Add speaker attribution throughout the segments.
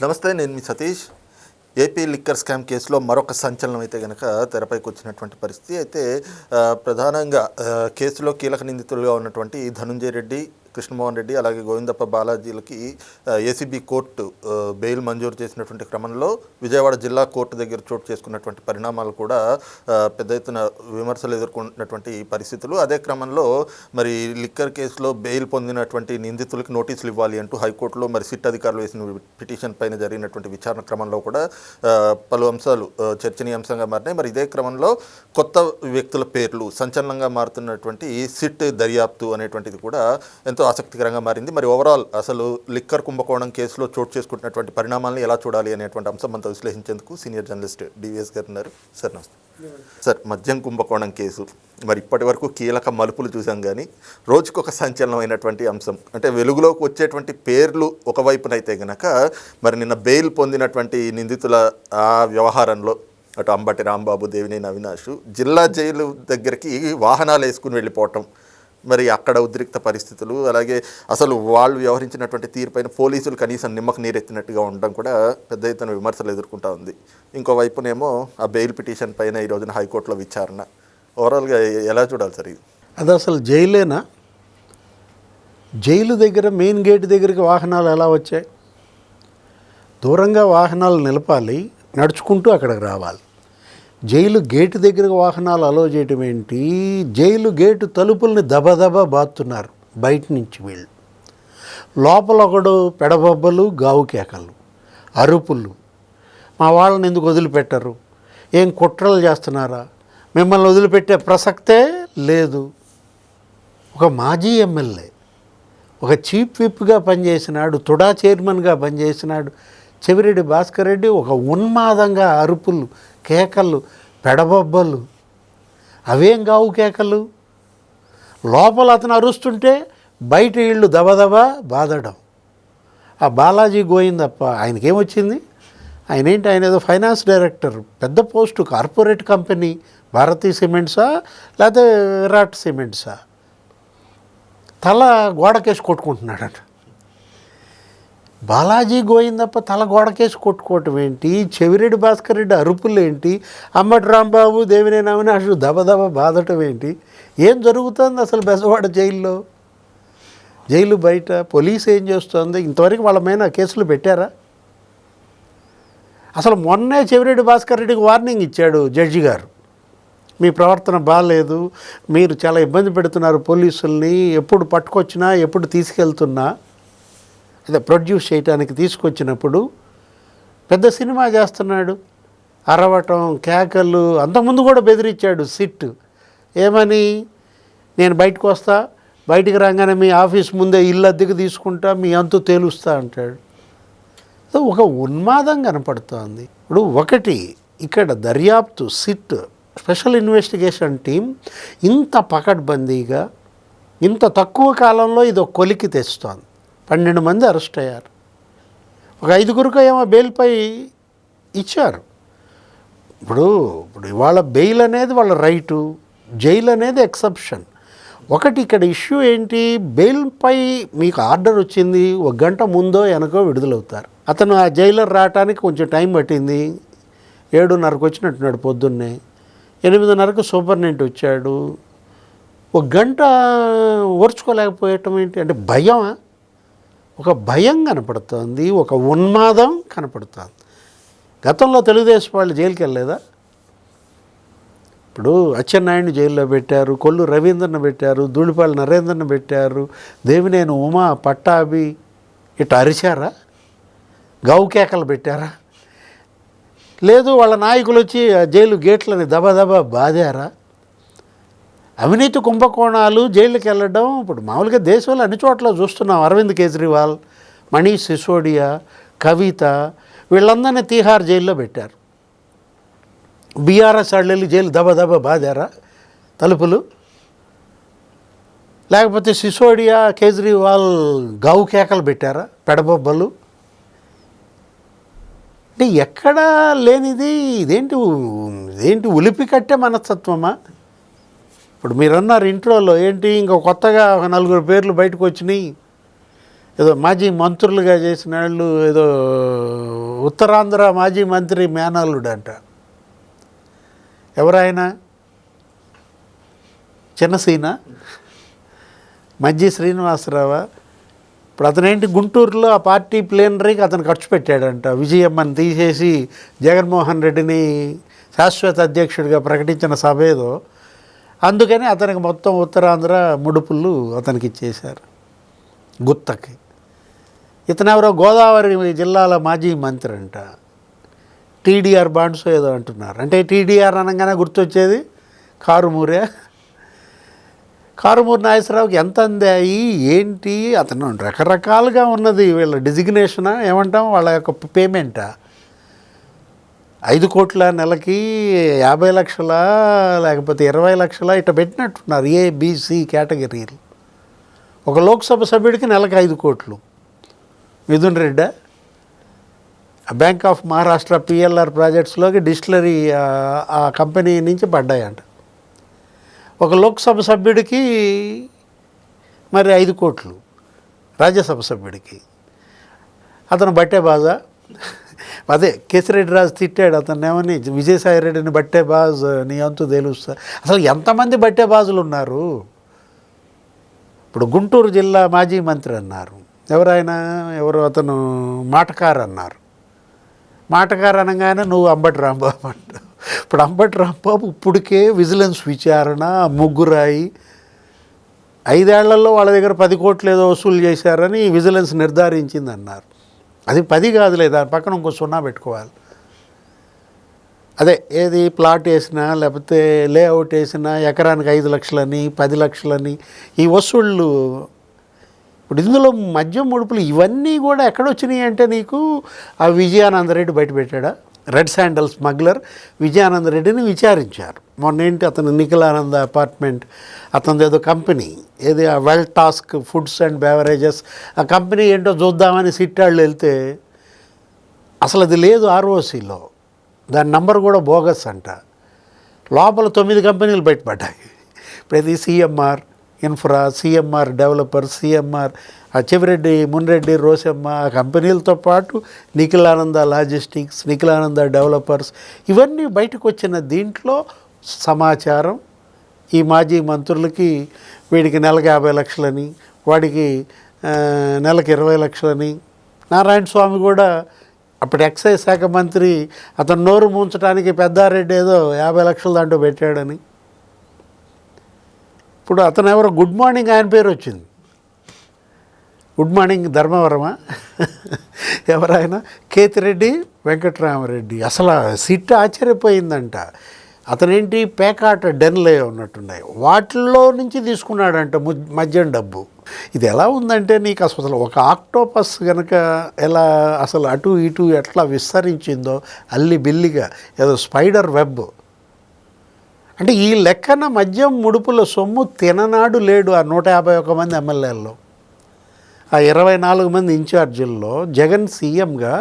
Speaker 1: నమస్తే నేను మీ సతీష్. ఏపీ లిక్కర్ స్కామ్ కేసులో మరొక సంచలనం అయితే కనుక తెరపైకి వచ్చినటువంటి పరిస్థితి. అయితే ప్రధానంగా కేసులో కీలక నిందితులుగా ఉన్నటువంటి ధనుంజయ రెడ్డి కృష్ణమోహన్ రెడ్డి అలాగే గోవిందప్ప బాలాజీలకి ఏసీబీ కోర్టు బెయిల్ మంజూరు చేసినటువంటి క్రమంలో విజయవాడ జిల్లా కోర్టు దగ్గర చోటు చేసుకున్నటువంటి పరిణామాలు కూడా పెద్ద ఎత్తున విమర్శలు ఎదుర్కొంటున్నటువంటి పరిస్థితులు. అదే క్రమంలో మరి లిక్కర్ కేసులో బెయిల్ పొందినటువంటి నిందితులకు నోటీసులు ఇవ్వాలి అంటూ హైకోర్టులో మరి సిట్ అధికారులు వేసిన పిటిషన్ పైన జరిగినటువంటి విచారణ క్రమంలో కూడా పలు అంశాలు చర్చనీయాంశంగా మారినాయి. మరి ఇదే క్రమంలో కొత్త వ్యక్తుల పేర్లు సంచలనంగా మారుతున్నటువంటి సిట్ దర్యాప్తు అనేటువంటిది కూడా ఎంతో ఆసక్తికరంగా మారింది. మరి ఓవరాల్ అసలు లిక్కర్ కుంభకోణం కేసులో చోటు చేసుకుంటున్నటువంటి పరిణామాలను ఎలా చూడాలి అనేటువంటి అంశం అంతా విశ్లేషించేందుకు సీనియర్ జర్నలిస్ట్ డివిఎస్ గారు ఉన్నారు. సార్ నమస్తే. సార్ మద్యం కుంభకోణం కేసు మరి ఇప్పటి వరకు కీలక మలుపులు చూసాం కానీ రోజుకొక సంచలనమైనటువంటి అంశం. అంటే వెలుగులోకి వచ్చేటువంటి పేర్లు ఒకవైపునైతే గనక మరి నిన్న బెయిల్ పొందినటువంటి నిందితుల ఆ వ్యవహారంలో అటు అంబటి రాంబాబు దేవినేని అవినాష్ జిల్లా జైలు దగ్గరికి వాహనాలు వేసుకుని వెళ్ళిపోవటం మరి అక్కడ ఉద్రిక్త పరిస్థితులు అలాగే అసలు వాళ్ళు వ్యవహరించినటువంటి తీరుపైన పోలీసులు కనీసం నిమ్మకు నీరెత్తినట్టుగా ఉండడం కూడా పెద్ద ఎత్తున విమర్శలు ఎదుర్కొంటా ఉంది. ఇంకోవైపునేమో ఆ బెయిల్ పిటిషన్ పైన ఈ రోజున హైకోర్టులో విచారణ. ఓవరాల్గా ఎలా చూడాలి సార్ ఇది?
Speaker 2: అది అసలు జైలేనా? జైలు దగ్గర మెయిన్ గేట్ దగ్గరికి వాహనాలు ఎలా వచ్చాయి? దూరంగా వాహనాలు నిలపాలి నడుచుకుంటూ అక్కడికి రావాలి. జైలు గేటు దగ్గర వాహనాలు అలో చేయటం ఏంటి? జైలు గేటు తలుపుల్ని దబదబా బాతున్నారు. బయట నుంచి వీళ్ళు. లోపల ఒకడు పెడబొబ్బలు గావు కేకలు అరుపులు. మా వాళ్ళని ఎందుకు వదిలిపెట్టరు? ఏం కుట్రలు చేస్తున్నారా? మిమ్మల్ని వదిలిపెట్టే ప్రసక్తే లేదు. ఒక మాజీ ఎమ్మెల్యే ఒక చీఫ్ విప్గా పనిచేసినాడు తుడా చైర్మన్గా పనిచేసినాడు చెవిరెడ్డి భాస్కర్ రెడ్డి ఒక ఉన్మాదంగా అరుపులు కేకలు పెడబొబ్బలు. అవేం కావు కేకలు? లోపల అతను అరుస్తుంటే బయట ఇళ్ళు దబదబా బాదడం ఆ బాలాజీ గోయిందప్ప ఆయనకేమొచ్చింది ఆయన ఏంటి ఆయన ఏదో ఫైనాన్స్ డైరెక్టర్ పెద్ద పోస్టు కార్పొరేట్ కంపెనీ భారతీ సిమెంట్సా లేకపోతే విరాట్ సిమెంట్సా? తల గోడకేసి కొట్టుకుంటున్నాడట. బాలాజీ గోయిందప్ప తల గోడకేసి కొట్టుకోవటం ఏంటి? చెవిరెడ్డి భాస్కర్ రెడ్డి అరుపులేంటి? అమ్మటి రాంబాబు దేవినేని అవినాష్ దబదబ బాధటం ఏంటి? ఏం జరుగుతుంది అసలు బెజవాడ జైల్లో? జైలు బయట పోలీస్ ఏం చేస్తుంది? ఇంతవరకు వాళ్ళ మీద కేసులు పెట్టారా? అసలు మొన్నే చెవిరెడ్డి భాస్కర్ రెడ్డికి వార్నింగ్ ఇచ్చాడు జడ్జి గారు. మీ ప్రవర్తన బాగాలేదు మీరు చాలా ఇబ్బంది పెడుతున్నారు పోలీసుల్ని ఎప్పుడు పట్టుకొచ్చినా ఎప్పుడు తీసుకెళ్తున్నా. అదే ప్రొడ్యూస్ చేయడానికి తీసుకొచ్చినప్పుడు పెద్ద సినిమా చేస్తున్నాడు. అరవటం కేకలు అంతకుముందు కూడా బెదిరించాడు సిట్. ఏమని? నేను బయటకు వస్తా బయటికి రాగానే మీ ఆఫీస్ ముందే ఇల్లు అద్దెకు తీసుకుంటా మీ అంతు తేలుస్తా అంటాడు. ఒక ఉన్మాదం కనపడుతోంది. ఇప్పుడు ఒకటి ఇక్కడ దర్యాప్తు సిట్ స్పెషల్ ఇన్వెస్టిగేషన్ టీం ఇంత పకడ్బందీగా ఇంత తక్కువ కాలంలో ఇది కొలికి తెస్తోంది. పన్నెండు మంది అరెస్ట్ అయ్యారు. ఒక ఐదుగురికి ఏమో బెయిల్పై ఇచ్చారు. ఇప్పుడు ఇప్పుడు ఇవాళ బెయిల్ అనేది వాళ్ళ రైటు జైలు అనేది ఎక్సెప్షన్. ఒకటి ఇక్కడ ఇష్యూ ఏంటి బెయిల్పై మీకు ఆర్డర్ వచ్చింది ఒక గంట ముందో వెనకో విడుదలవుతారు. అతను ఆ జైలర్ రావటానికి కొంచెం టైం పట్టింది. ఏడున్నరకు వచ్చినట్టున్నాడు పొద్దున్నే. ఎనిమిదిన్నరకు సూపర్నెంట్ వచ్చాడు. ఒక గంట ఓర్చుకోలేకపోయటం ఏంటి? అంటే భయమా? ఒక భయం కనపడుతోంది ఒక ఉన్మాదం కనపడుతోంది. గతంలో తెలుగుదేశం వాళ్ళు జైలుకి వెళ్ళలేదా? ఇప్పుడు అచ్చెన్నాయుడిని జైల్లో పెట్టారు కొల్లు రవీంద్రను పెట్టారు ధూళిపాలి నరేంద్రను పెట్టారు దేవినేని ఉమా పట్టాభి ఇటు అరిచారా? గౌకేకలు పెట్టారా? లేదు వాళ్ళ నాయకులు వచ్చి ఆ జైలు గేట్లని దబదబా బాదారా? అవినీతి కుంభకోణాలు జైలుకి వెళ్ళడం ఇప్పుడు మామూలుగా దేశంలో అన్ని చోట్ల చూస్తున్నాం. అరవింద్ కేజ్రీవాల్ మనీష్ సిసోడియా కవిత వీళ్ళందరినీ తీహార్ జైల్లో పెట్టారు. బీఆర్ఎస్ వాళ్ళు వెళ్ళి జైలు దబ దబ బాదారా తలుపులు? లేకపోతే సిసోడియా కేజ్రీవాల్ గౌ కేకలు పెట్టారా? పెడబొబ్బలు? అంటే ఎక్కడా లేనిది ఇదేంటి ఇదేంటి ఉలిపి కట్టే మనస్తత్వమా? ఇప్పుడు మీరు అన్నారు ఇంట్రోలో ఏంటి ఇంకా కొత్తగా ఒక నలుగురు పేర్లు బయటకు వచ్చినాయి. ఏదో మాజీ మంత్రులుగా చేసిన వాళ్ళు ఏదో ఉత్తరాంధ్ర మాజీ మంత్రి మేనల్లుడు అంట. ఎవరాయన? చిన్నసీన? మజ్జి శ్రీనివాసరావా? ఇప్పుడు అతనేంటి గుంటూరులో ఆ పార్టీ ప్లేనరీకి అతను ఖర్చు పెట్టాడంట. విజయమ్మని తీసేసి జగన్మోహన్ రెడ్డిని శాశ్వత అధ్యక్షుడిగా ప్రకటించిన సభ ఏదో. అందుకని అతనికి మొత్తం ఉత్తరాంధ్ర ముడుపులు అతనికి ఇచ్చేశారు. గుత్తకి. ఇతనెవరో గోదావరి జిల్లాల మాజీ మంత్రి అంట. టీడీఆర్ బాండ్స్ ఏదో అంటున్నారు. అంటే టీడీఆర్ అనగానే గుర్తొచ్చేది? కారుమూరే. కారుమూరి నాగేశ్వరరావుకి ఎంత అందాయి? ఏంటి? అతను రకరకాలుగా ఉన్నది. వీళ్ళ డిజిగ్నేషనా ఏమంటాం? వాళ్ళ యొక్క పేమెంటా? ఐదు కోట్ల నెలకి యాభై లక్షల లేకపోతే ఇరవై లక్షల ఇట్లా పెట్టినట్టున్నారు ఏబిసి కేటగిరీలు. ఒక లోక్సభ సభ్యుడికి నెలకు ఐదు కోట్లు. Mithun Reddy bank of Maharashtra PLR ప్రాజెక్ట్స్లోకి distillery ఆ- ఆ కంపెనీ నుంచి పడ్డాయంట. ఒక లోక్సభ సభ్యుడికి మరి ఐదు కోట్లు రాజ్యసభ సభ్యుడికి. అతను బట్టే బాజా. అదే కేసిరెడ్డి రాజు తిట్టాడు అతను ఏమని? విజయసాయి రెడ్డిని బట్టే బాజ్ నీ అంతు తెలుస్తా. అసలు ఎంతమంది బట్టే బాజులు ఉన్నారు ఇప్పుడు గుంటూరు జిల్లా మాజీ మంత్రి అన్నారు. ఎవరైనా ఎవరు? అతను మాటకారు అన్నారు. మాటకారు అనగానే నువ్వు అంబటి రాంబాబు అంటావు ఇప్పుడు అంబటి రాంబాబు ఇప్పటికే విజిలెన్స్ విచారణ ముగ్గురాయి ఐదేళ్ళలో వాళ్ళ దగ్గర పది కోట్లు ఏదో వసూలు చేశారని విజిలెన్స్ నిర్ధారించింది అన్నారు. అది పది కాదులే దాని పక్కన ఇంకో సున్నా పెట్టుకోవాలి. అదే ఏది ప్లాట్ వేసినా లేకపోతే లేఅవుట్ వేసినా ఎకరానికి ఐదు లక్షలని పది లక్షలని ఈ వసూళ్ళు ఇప్పుడు ఇందులో మద్యం ముడుపులు ఇవన్నీ కూడా ఎక్కడొచ్చినాయి అంటే నీకు ఆ విజయానందరెడ్డి బయట పెట్టాడా? రెడ్ శాండల్ స్మగ్లర్ విజయానందరెడ్డిని విచారించారు. మొన్న ఏంటి అతను నిఖిలానంద అపార్ట్మెంట్ అతనిది ఏదో కంపెనీ ఏది ఆ well task foods and beverages ఆ కంపెనీ ఏంటో చూద్దామని సిట్టాళ్ళు వెళ్తే అసలు అది లేదు ఆర్ఓసిలో. దాని నంబర్ కూడా బోగస్ అంట. లోపల తొమ్మిది కంపెనీలు బయటపడ్డాయి ప్రతి CMR infra CMR developer CMR ఆ చెవిరెడ్డి మున్రెడ్డి రోసమ్మ ఆ కంపెనీలతో పాటు నిఖిలానంద లాజిస్టిక్స్ నిఖిలానంద డెవలపర్స్ ఇవన్నీ బయటకు వచ్చిన దీంట్లో సమాచారం ఈ మాజీ మంత్రులకి వీడికి నెలకు యాభై లక్షలని వాడికి నెలకు ఇరవై లక్షలని. నారాయణ స్వామి కూడా అప్పుడు ఎక్సైజ్ శాఖ మంత్రి అతను నోరు ముంచడానికి పెద్దారెడ్డి ఏదో యాభై లక్షల దాంట్లో పెట్టాడని. ఇప్పుడు అతను ఎవరో గుడ్ మార్నింగ్ ఆయన పేరు వచ్చింది. గుడ్ మార్నింగ్ ధర్మవరమా. ఎవరైనా కేతిరెడ్డి వెంకటరామరెడ్డి. అసలు సిట్ ఆశ్చర్యపోయిందంట. అతనేంటి? పేకాట డెన్లే ఉన్నట్టున్నాయి. వాటిల్లో నుంచి తీసుకున్నాడంట ము- మద్యం డబ్బు. ఇది ఎలా ఉందంటే నీకు అసలు ఒక ఆక్టోపస్ కనుక ఎలా అసలు అటు ఇటు ఎట్లా విస్తరించిందో అల్లి బిల్లిగా ఏదో స్పైడర్ వెబ్. అంటే ఈ లెక్కన మద్యం ముడుపుల సొమ్ము తిననాడు లేడు ఆ నూట యాభై ఒక మంది ఎమ్మెల్యేల్లో. ఆ ఇరవై నాలుగు మంది ఇన్ఛార్జీల్లో జగన్ సీఎంగా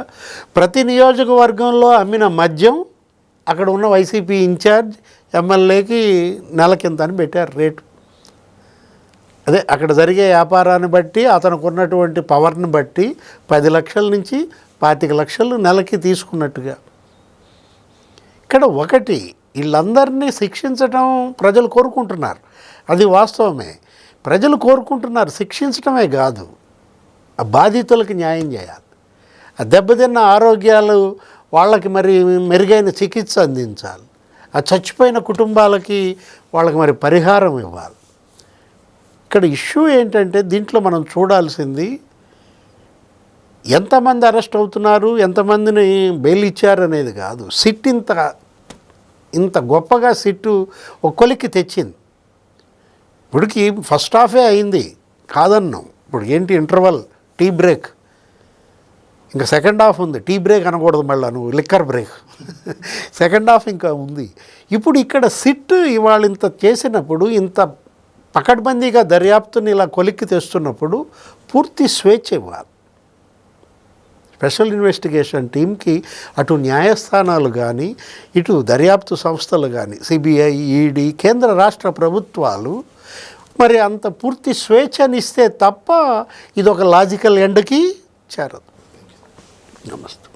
Speaker 2: ప్రతి నియోజకవర్గంలో అమ్మిన మద్యం అక్కడ ఉన్న వైసీపీ ఇన్ఛార్జ్ ఎమ్మెల్యేకి నెలకింత అని పెట్టారు రేటు. అదే అక్కడ జరిగే వ్యాపారాన్ని బట్టి అతనికి ఉన్నటువంటి పవర్ని బట్టి పది లక్షల నుంచి పాతిక లక్షలు నెలకి తీసుకున్నట్టుగా. ఇక్కడ ఒకటి వీళ్ళందరినీ శిక్షించడం ప్రజలు కోరుకుంటున్నారు. అది వాస్తవమే. ప్రజలు కోరుకుంటున్నారు శిక్షించడమే కాదు. ఆ బాధితులకు న్యాయం చేయాలి. ఆ దెబ్బతిన్న ఆరోగ్యాలు వాళ్ళకి మరి మెరుగైన చికిత్స అందించాలి. ఆ చచ్చిపోయిన కుటుంబాలకి వాళ్ళకి మరి పరిహారం ఇవ్వాలి. ఇక్కడ ఇష్యూ ఏంటంటే దీంట్లో మనం చూడాల్సింది ఎంతమంది అరెస్ట్ అవుతున్నారు ఎంతమందిని బెయిల్ ఇచ్చారు అనేది కాదు. సిట్ ఇంత ఇంత గొప్పగా సిట్టు ఒక కొలిక్కి తెచ్చింది. ఇప్పటికి ఫస్ట్ హాఫే అయింది. కాదన్నాం. ఇప్పుడు ఏంటి ఇంటర్వల్? Tea break. ఇంకా సెకండ్ హాఫ్ ఉంది. టీ బ్రేక్ అనకూడదు మళ్ళీ నువ్వు లిక్కర్ బ్రేక్. సెకండ్ హాఫ్ ఇంకా ఉంది. ఇప్పుడు ఇక్కడ సిట్ ఇవాళ ఇంత చేసినప్పుడు ఇంత పకడ్బందీగా దర్యాప్తుని ఇలా కొలిక్కి తెస్తున్నప్పుడు పూర్తి స్వేచ్ఛ ఇవ్వాలి. స్పెషల్ ఇన్వెస్టిగేషన్ టీంకి అటు న్యాయస్థానాలు కానీ ఇటు దర్యాప్తు సంస్థలు కానీ సిబిఐ ఈడీ కేంద్ర రాష్ట్ర ప్రభుత్వాలు మరి అంత పూర్తి స్వేచ్ఛనిస్తే తప్ప ఇది ఒక లాజికల్ ఎండ్కి చేరదు. నమస్తే.